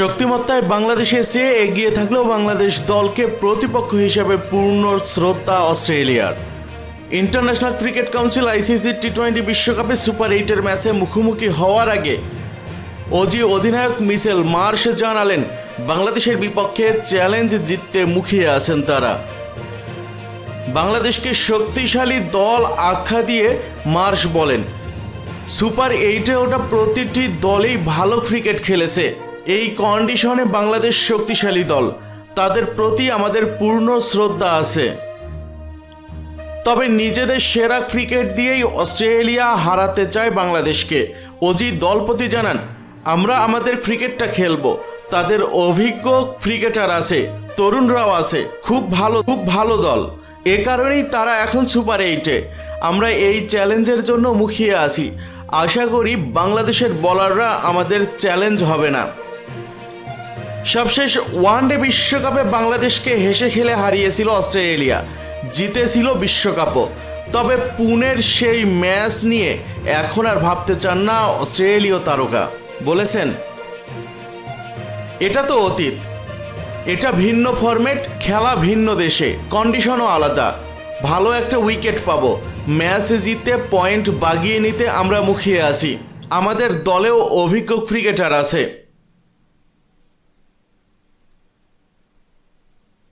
শক্তিমত্তায় বাংলাদেশে এসে এগিয়ে থাকলেও বাংলাদেশ দলকে প্রতিপক্ষ হিসেবে পূর্ণ শ্রদ্ধা অস্ট্রেলিয়ার। International cricket council ICC T twenty বিশ্বকাপে সুপার এইটের ম্যাচে মুখোমুখি হওয়ার আগে অজি অধিনায়ক মিসেল মার্শ জানালেন, বাংলাদেশের বিপক্ষে চ্যালেঞ্জ জিততে মুখিয়ে আছেন তারা। বাংলাদেশকে শক্তিশালী দল আখ্যা দিয়ে মার্শ বলেন, সুপার এইটে ওটা প্রতিটি দলেই ভালো ক্রিকেট খেলেছে। এই কন্ডিশনে বাংলাদেশ শক্তিশালী দল। তাদের প্রতি আমাদের পূর্ণ শ্রদ্ধা আছে। তবে নিজেদের সেরা ক্রিকেট দিয়েই অস্ট্রেলিয়া হারাতে চায় বাংলাদেশকে। অজি দলপতি জানান, আমরা আমাদের ক্রিকেটটা খেলব। তাদের অভিজ্ঞ ক্রিকেটার আছে, তরুণরাও আছে। খুব ভালো খুব ভালো দল। এ কারণেই তারা এখন সুপার এইটে আমরা এই চ্যালেঞ্জের জন্য মুখিয়ে আছি। আশা করি বাংলাদেশের বলাররা আমাদের চ্যালেঞ্জ হবে না। সবশেষ ওয়ানডে বিশ্বকাপে বাংলাদেশকে হেসে খেলে হারিয়েছিল অস্ট্রেলিয়া। জিতেছিল বিশ্বকাপও। তবে পুনের সেই ম্যাচ নিয়ে এখন আর ভাবতে চান না অস্ট্রেলীয় তারকা। বলেছেন, এটা তো অতীত। এটা ভিন্ন ফরম্যাট, খেলা ভিন্ন দেশে, কন্ডিশনও আলাদা। ভালো একটা উইকেট পাবো। ম্যাচ জিতে পয়েন্ট বাগিয়ে নিতে আমরা মুখিয়ে আছি। আমাদের দলেও অভিজ্ঞ ক্রিকেটার আছে।